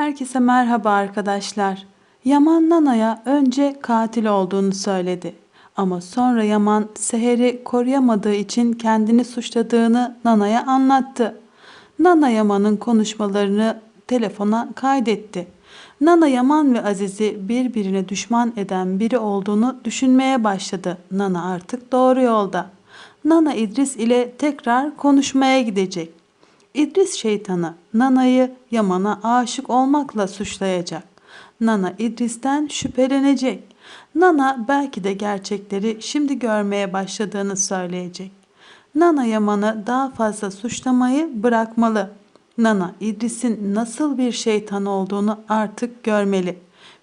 Herkese merhaba arkadaşlar. Yaman Nana'ya önce katil olduğunu söyledi. Ama sonra Yaman Seher'i koruyamadığı için kendini suçladığını Nana'ya anlattı. Nana Yaman'ın konuşmalarını telefona kaydetti. Nana Yaman ve Aziz'i birbirine düşman eden biri olduğunu düşünmeye başladı. Nana artık doğru yolda. Nana İdris ile tekrar konuşmaya gidecek. İdris şeytanı Nana'yı Yaman'a aşık olmakla suçlayacak. Nana İdris'ten şüphelenecek. Nana belki de gerçekleri şimdi görmeye başladığını söyleyecek. Nana Yaman'ı daha fazla suçlamayı bırakmalı. Nana İdris'in nasıl bir şeytan olduğunu artık görmeli.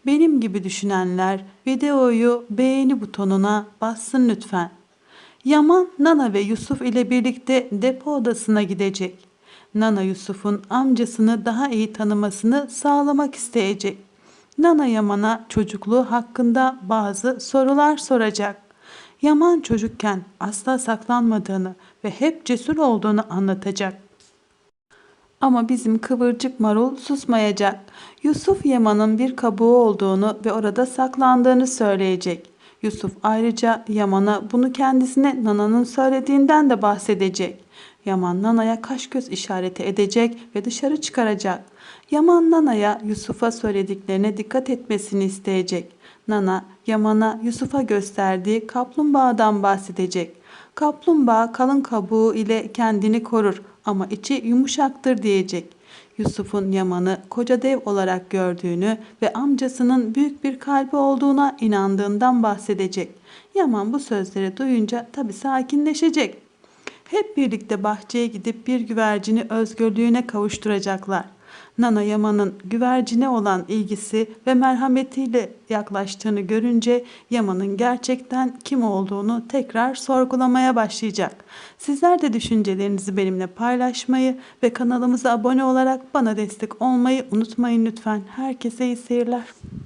Benim gibi düşünenler videoyu beğeni butonuna bassın lütfen. Yaman, Nana ve Yusuf ile birlikte depo odasına gidecek. Nana Yusuf'un amcasını daha iyi tanımasını sağlamak isteyecek. Nana Yaman'a çocukluğu hakkında bazı sorular soracak. Yaman çocukken asla saklanmadığını ve hep cesur olduğunu anlatacak. Ama bizim kıvırcık marul susmayacak. Yusuf Yaman'ın bir kabuğu olduğunu ve orada saklandığını söyleyecek. Yusuf ayrıca Yaman'a bunu kendisine Nana'nın söylediğinden de bahsedecek. Yaman Nana'ya kaş göz işareti edecek ve dışarı çıkaracak. Yaman Nana'ya Yusuf'a söylediklerine dikkat etmesini isteyecek. Nana Yaman'a Yusuf'a gösterdiği kaplumbağadan bahsedecek. Kaplumbağa kalın kabuğu ile kendini korur ama içi yumuşaktır diyecek. Yusuf'un Yaman'ı koca dev olarak gördüğünü ve amcasının büyük bir kalbi olduğuna inandığından bahsedecek. Yaman bu sözleri duyunca tabi sakinleşecek. Hep birlikte bahçeye gidip bir güvercini özgürlüğüne kavuşturacaklar. Nana Yaman'ın güvercine olan ilgisi ve merhametiyle yaklaştığını görünce Yaman'ın gerçekten kim olduğunu tekrar sorgulamaya başlayacak. Sizler de düşüncelerinizi benimle paylaşmayı ve kanalımıza abone olarak bana destek olmayı unutmayın lütfen. Herkese iyi seyirler.